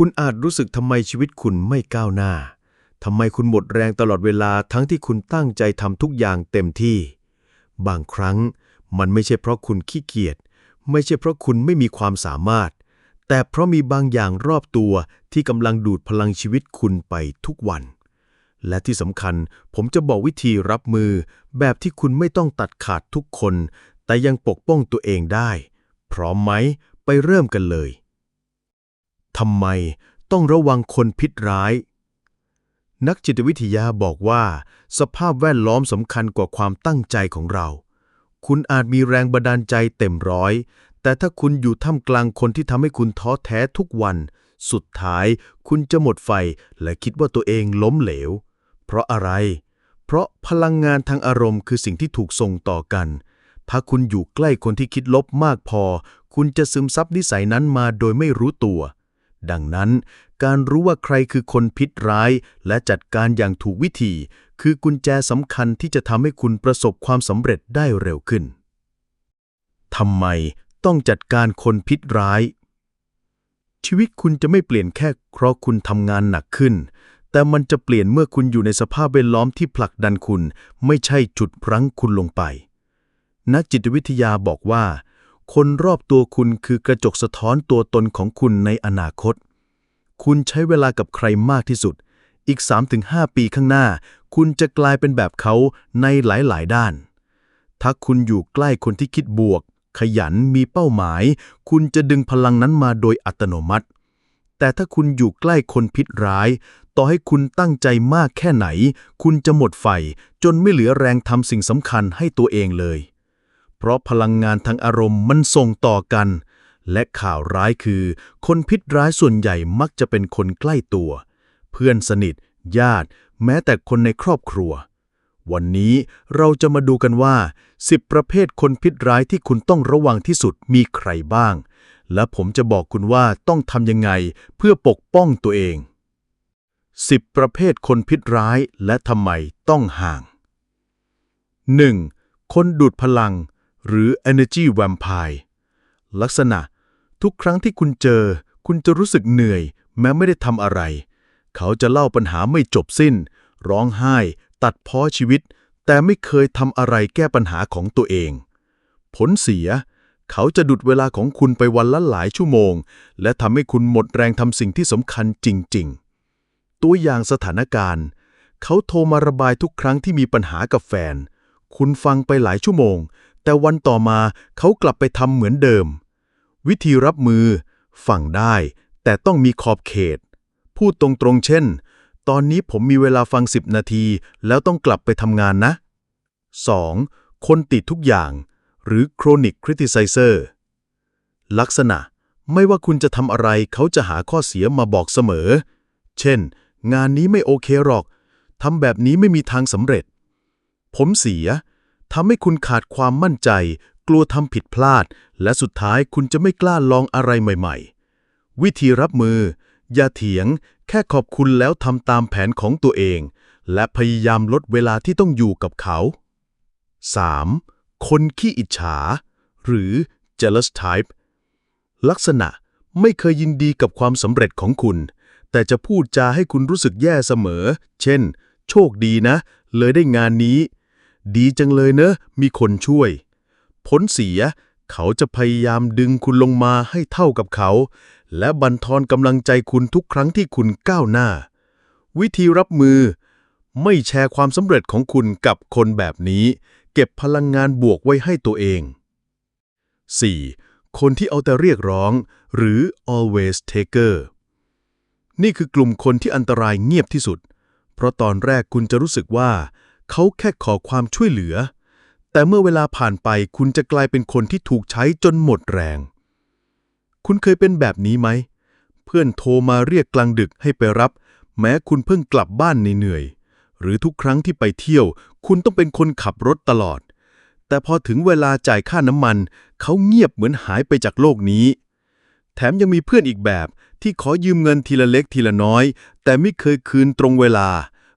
คุณอาจรู้สึกทำไมชีวิตคุณไม่ก้าวหน้า ทำไมคุณหมดแรงตลอดเวลาทั้งที่คุณตั้งใจทำทุกอย่างเต็มที่ บางครั้งมันไม่ใช่เพราะคุณขี้เกียจ ไม่ใช่เพราะคุณไม่มีความสามารถ แต่เพราะมีบางอย่างรอบตัวที่กำลังดูดพลังชีวิตคุณไปทุกวัน และที่สำคัญผมจะบอกวิธีรับมือ แบบที่คุณไม่ต้องตัดขาดทุกคน แต่ยังปกป้องตัวเองได้ พร้อมไหม ไปเริ่มกันเลย ทำไมต้องระวังคนพิษร้าย นักจิตวิทยาบอกว่า สภาพแวดล้อมสำคัญกว่าความตั้งใจของเรา คุณอาจมีแรงบันดาลใจเต็มร้อย แต่ถ้าคุณอยู่ท่ามกลางคนที่ทำให้คุณท้อแท้ทุกวัน สุดท้ายคุณจะหมดไฟและคิดว่าตัวเองล้มเหลว เพราะอะไร เพราะพลังงานทางอารมณ์คือสิ่งที่ถูกส่งต่อกัน ถ้าคุณอยู่ใกล้คนที่คิดลบมากพอ คุณจะซึมซับนิสัยนั้นมาโดยไม่รู้ตัว ดังนั้น การรู้ว่าใครคือคนพิษร้าย และจัดการอย่างถูกวิธี คือกุญแจสำคัญที่จะทำให้คุณประสบความสำเร็จได้เร็วขึ้นทำไมต้องจัดการคนพิษร้าย ชีวิตคุณจะไม่เปลี่ยนแค่เพราะคุณทำงานหนักขึ้น แต่มันจะเปลี่ยนเมื่อคุณอยู่ในสภาพแวดล้อมที่ผลักดันคุณ ไม่ใช่จุดรั้งคุณลงไป นักจิตวิทยาบอกว่า คนรอบตัวคุณคือกระจกสะท้อนตัวตนของคุณในอนาคต คุณใช้เวลากับใครมากที่สุด อีก 3-5 ปีข้างหน้า คุณจะกลายเป็นแบบเขาในหลาย ๆ ด้าน ถ้าคุณอยู่ใกล้คนที่คิดบวก ขยันมีเป้าหมาย คุณจะดึงพลังนั้นมาโดยอัตโนมัติ แต่ถ้าคุณอยู่ใกล้คนพิษร้าย ต่อให้คุณตั้งใจมากแค่ไหน คุณจะหมดไฟจนไม่เหลือแรงทำสิ่งสำคัญให้ตัวเองเลย เพราะพลังงานทางอารมณ์มันส่งต่อกัน และข่าวร้ายคือ คนพิษร้ายส่วนใหญ่มักจะเป็นคนใกล้ตัว เพื่อนสนิท ญาติ แม้แต่คนในครอบครัว วันนี้เราจะมาดูกันว่า 10 ประเภทคนพิษร้ายที่คุณต้องระวังที่สุดมีใครบ้าง และผมจะบอกคุณว่าต้องทำยังไงเพื่อปกป้องตัวเอง10 ประเภทคนพิษร้ายและทำไมต้องห่าง 1. คนดูดพลัง หรือ energy vampire ลักษณะ ทุกครั้งที่คุณเจอ คุณจะรู้สึกเหนื่อย แม้ไม่ได้ทำอะไร เขาจะเล่าปัญหาไม่จบสิ้น ร้องไห้ ตัดพ้อชีวิต แต่ไม่เคยทำอะไรแก้ปัญหาของตัวเอง ผลเสีย เขาจะดุดเวลาของคุณไปวันละหลายชั่วโมง และทำให้คุณหมดแรงทำสิ่งที่สำคัญจริง ๆ ตัวอย่างสถานการณ์ เขาโทรมาระบายทุกครั้งที่มีปัญหากับแฟน คุณฟังไปหลายชั่วโมง แต่วันต่อมาเขากลับไปทำเหมือนเดิม วิธีรับมือ ฟังได้ แต่ต้องมีขอบเขต พูดตรงๆเช่น ตอนนี้ผมมีเวลาฟัง 10 นาที แล้วต้องกลับไปทำงานนะ 2. คนติดทุกอย่าง หรือ chronic criticizer ลักษณะ ไม่ว่าคุณจะทำอะไรเขาจะหาข้อเสียมาบอกเสมอ เช่น งานนี้ไม่โอเคหรอกทำแบบนี้ไม่มีทางสำเร็จ ผมเสีย ทำให้คุณขาดความมั่นใจ กลัวทำผิดพลาด และสุดท้ายคุณจะไม่กล้าลองอะไรใหม่ๆ วิธีรับมือ อย่าเถียง แค่ขอบคุณแล้วทำตามแผนของตัวเอง และพยายามลดเวลาที่ต้องอยู่กับเขา 3. คนขี้อิจฉา หรือ jealous type ลักษณะไม่เคยยินดีกับความสำเร็จของคุณ แต่จะพูดจาให้คุณรู้สึกแย่เสมอ เช่น โชคดีนะ เลยได้งานนี้ ดีจังเลยเนอะ มีคนช่วย ผลเสีย เขาจะพยายามดึงคุณลงมาให้เท่ากับเขา และบันทอนกำลังใจคุณทุกครั้งที่คุณก้าวหน้า วิธีรับมือ ไม่แชร์ความสำเร็จของคุณกับคนแบบนี้ เก็บพลังงานบวกไว้ให้ตัวเอง 4. คนที่เอาแต่เรียกร้อง หรือ always taker นี่คือกลุ่มคนที่อันตรายเงียบที่สุด เพราะตอนแรกคุณจะรู้สึกว่า เขาแค่ขอความช่วยเหลือ แต่เมื่อเวลาผ่านไปคุณจะกลายเป็นคนที่ถูกใช้จนหมดแรง คุณเคยเป็นแบบนี้ไหม เพื่อนโทรมาเรียกกลางดึกให้ไปรับ แม้คุณเพิ่งกลับบ้านเหนื่อย หรือทุกครั้งที่ไปเที่ยว คุณต้องเป็นคนขับรถตลอด แต่พอถึงเวลาจ่ายค่าน้ำมัน เขาเงียบเหมือนหายไปจากโลกนี้ แถมยังมีเพื่อนอีกแบบที่ขอยืมเงินทีละเล็กทีละน้อย แต่ไม่เคยคืนตรงเวลา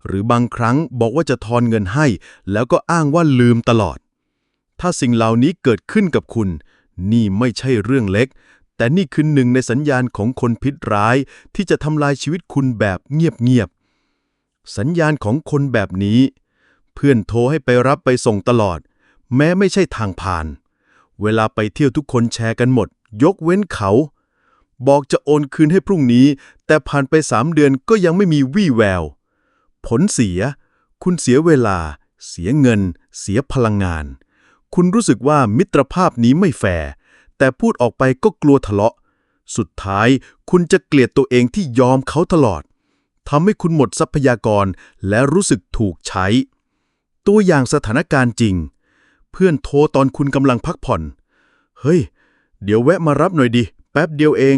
หรือบางครั้งบอกว่าจะทอนเงินให้ แล้วก็อ้างว่าลืมตลอด ถ้าสิ่งเหล่านี้เกิดขึ้นกับคุณ นี่ไม่ใช่เรื่องเล็ก แต่นี่คือหนึ่งในสัญญาณของคนพิษร้าย ที่จะทำลายชีวิตคุณแบบเงียบๆสัญญาณของคนแบบนี้ เพื่อนโทรให้ไปรับไปส่งตลอด แม้ไม่ใช่ทางผ่าน เวลาไปเที่ยวทุกคนแชร์กันหมด ยกเว้นเขาบอกจะโอนคืนให้พรุ่งนี้ แต่ผ่านไปสามเดือนก็ยังไม่มีวี่แวว ผลเสีย คุณเสียเวลา เสียเงิน เสียพลังงาน คุณรู้สึกว่ามิตรภาพนี้ไม่แฟร์แต่พูดออกไปก็กลัวทะเลาะ สุดท้ายคุณจะเกลียดตัวเองที่ยอมเขาตลอดทำให้คุณหมดทรัพยากรและรู้สึกถูกใช้ ตัวอย่างสถานการณ์จริง เพื่อนโทรตอนคุณกำลังพักผ่อน เฮ้ย เดี๋ยวแวะมารับหน่อยดิ แป๊บเดียวเอง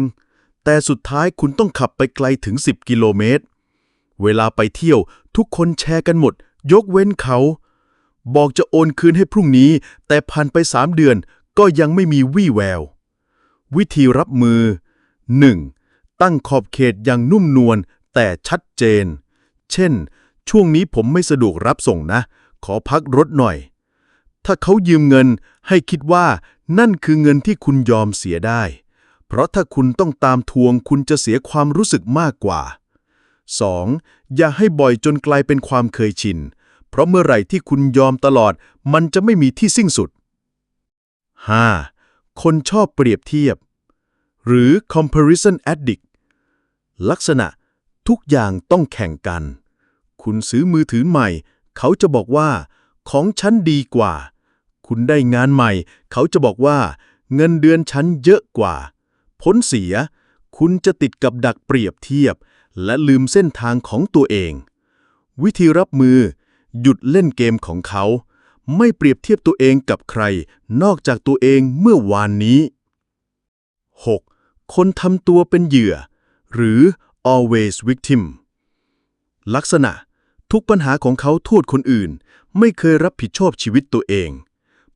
แต่สุดท้ายคุณต้องขับไปไกลถึง 10 กิโลเมตร เวลาไปเที่ยวทุกคนแชร์กันหมด ยกเว้นเขา บอกจะโอนคืนให้พรุ่งนี้ แต่ผ่านไปสามเดือนก็ยังไม่มีวี่แวว วิธีรับมือ 1. ตั้งขอบเขตอย่างนุ่มนวลแต่ชัดเจน เช่น ช่วงนี้ผมไม่สะดวกรับส่งนะ ขอพักรถหน่อย ถ้าเขายืมเงินให้คิดว่านั่นคือเงินที่คุณยอมเสียได้ เพราะถ้าคุณต้องตามทวงคุณจะเสียความรู้สึกมากกว่า 2. อย่าให้บ่อยจนกลายเป็นความเคยชิน เพราะเมื่อไหร่ที่คุณยอมตลอด มันจะไม่มีที่สิ้นสุด 5. คนชอบเปรียบเทียบ หรือ comparison addict ลักษณะทุกอย่างต้องแข่งกัน คุณซื้อมือถือใหม่ เขาจะบอกว่า ของฉันดีกว่า คุณได้งานใหม่ เขาจะบอกว่า เงินเดือนฉันเยอะกว่า ผลเสีย คุณจะติดกับดักเปรียบเทียบ และลืมเส้นทางของตัวเอง วิธีรับมือ หยุดเล่นเกมของเขา ไม่เปรียบเทียบตัวเองกับใคร นอกจากตัวเองเมื่อวานนี้ 6. คนทำตัวเป็นเหยื่อ หรือ always victim ลักษณะ ทุกปัญหาของเขาโทษคนอื่น ไม่เคยรับผิดชอบชีวิตตัวเอง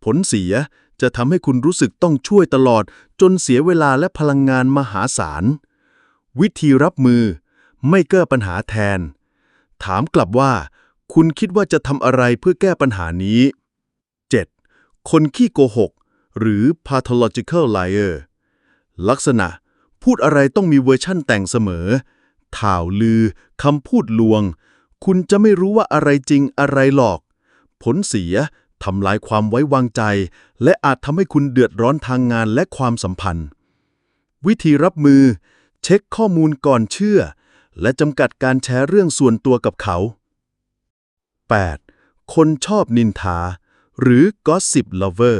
ผลเสีย จะทำให้คุณรู้สึกต้องช่วยตลอด จนเสียเวลาและพลังงานมหาศาล วิธีรับมือ ไม่แก้ปัญหาแทน ถามกลับว่า คุณคิดว่าจะทำอะไรเพื่อแก้ปัญหานี้ 7. คนขี้โกหก หรือ pathological liar ลักษณะ พูดอะไรต้องมีเวอร์ชั่นแต่งเสมอข่าวลือคำพูดลวง คุณจะไม่รู้ว่าอะไรจริงอะไรหลอก ผลเสีย ทำลายความไว้วางใจ และอาจทำให้คุณเดือดร้อนทางงานและความสัมพันธ์ วิธีรับมือ เช็คข้อมูลก่อนเชื่อ และจำกัดการแชร์เรื่องส่วนตัวกับเขา 8. คนชอบนินทา หรือ gossip lover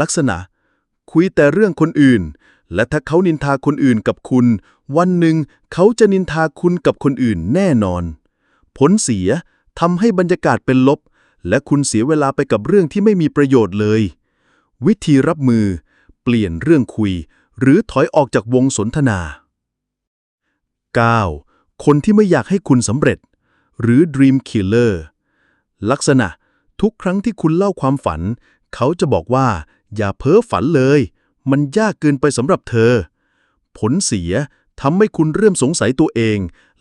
ลักษณะ คุยแต่เรื่องคนอื่น และถ้าเขานินทาคนอื่นกับคุณ วันหนึ่งเขาจะนินทาคุณกับคนอื่นแน่นอน ผลเสียทำให้บรรยากาศเป็นลบ และคุณเสียเวลาไปกับเรื่องที่ไม่มีประโยชน์เลย วิธีรับมือ เปลี่ยนเรื่องคุย หรือถอยออกจากวงสนทนา 9. คนที่ไม่อยากให้คุณสำเร็จ หรือ Dream Killer ลักษณะ ทุกครั้งที่คุณเล่าความฝัน เขาจะบอกว่า อย่าเพ้อฝันเลย มันยากเกินไปสำหรับเธอ ผลเสียทำให้คุณเริ่มสงสัยตัวเอง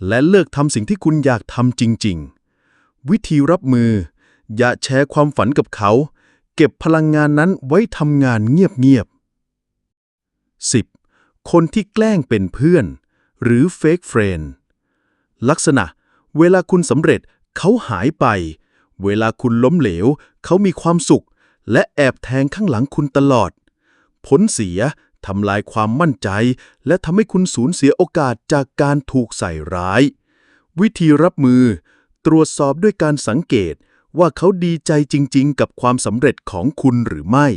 และเลิกทำสิ่งที่คุณอยากทำจริง ๆ วิธีรับมือ อย่าแชร์ความฝันกับเขา เก็บพลังงานนั้นไว้ทำงานเงียบๆ 10. คนที่แกล้งเป็นเพื่อน หรือ fake friend ลักษณะ เวลาคุณสำเร็จเขาหายไป เวลาคุณล้มเหลว เขามีความสุข และแอบแทงข้างหลังคุณตลอด ผลเสียทำลายความมั่นใจ และทำให้คุณสูญเสียโอกาสจากการถูกใส่ร้าย วิธีรับมือ ตรวจสอบด้วยการสังเกต ว่าเขาดีใจจริง ๆ กับความสำเร็จของคุณหรือไม่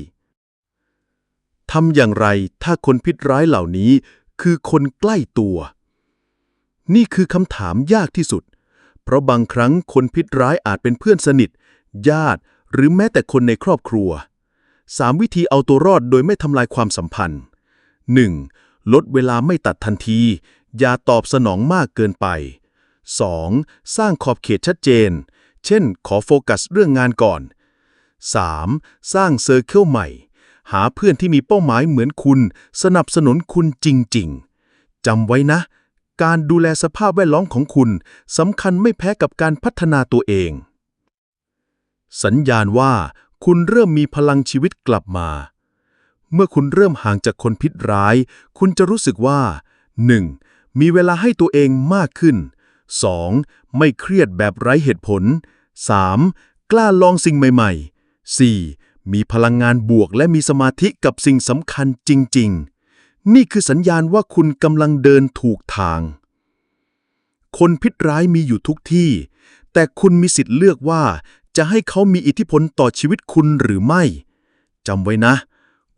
ทำอย่างไรถ้าคนพิษร้ายเหล่านี้คือคนใกล้ตัว นี่คือคำถามยากที่สุด เพราะบางครั้งคนพิษร้ายอาจเป็นเพื่อนสนิท ญาติ หรือแม้แต่คนในครอบครัว 3 วิธีเอาตัวรอดโดยไม่ทำลายความสัมพันธ์ 1. ลดเวลาไม่ตัดทันที อย่าตอบสนองมากเกินไป 2. สร้างขอบเขตชัดเจน เช่น ขอโฟกัสเรื่องงานก่อน 3. สร้างเซอร์เคิลใหม่ หาเพื่อนที่มีเป้าหมายเหมือนคุณ สนับสนุนคุณจริง ๆจำไว้นะ การดูแลสภาพแวดล้อมของคุณสำคัญไม่แพ้กับการพัฒนาตัวเอง สัญญาณว่า คุณเริ่มมีพลังชีวิตกลับมา เมื่อคุณเริ่มห่างจากคนพิษร้าย คุณจะรู้สึกว่า 1. มีเวลาให้ตัวเองมากขึ้น 2. ไม่เครียดแบบไร้เหตุผล 3. กล้าลองสิ่งใหม่ ๆ 4. มีพลังงานบวกและมีสมาธิกับสิ่งสำคัญจริง ๆ นี่คือสัญญาณว่าคุณกำลังเดินถูกทาง คนพิษร้ายมีอยู่ทุกที่ แต่คุณมีสิทธิ์เลือกว่า จะให้เขามีอิทธิพลต่อชีวิตคุณหรือไม่จำไว้นะ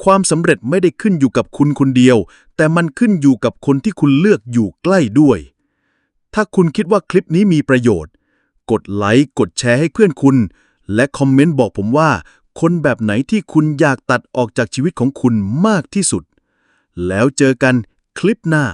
ความสำเร็จไม่ได้ขึ้นอยู่กับคุณคนเดียว แต่มันขึ้นอยู่กับคนที่คุณเลือกอยู่ใกล้ด้วย ถ้าคุณคิดว่าคลิปนี้มีประโยชน์ กดไลค์กดแชร์ให้เพื่อนคุณ และคอมเมนต์บอกผมว่า คนแบบไหนที่คุณอยากตัดออกจากชีวิตของคุณมากที่สุด แล้วเจอกันคลิปหน้า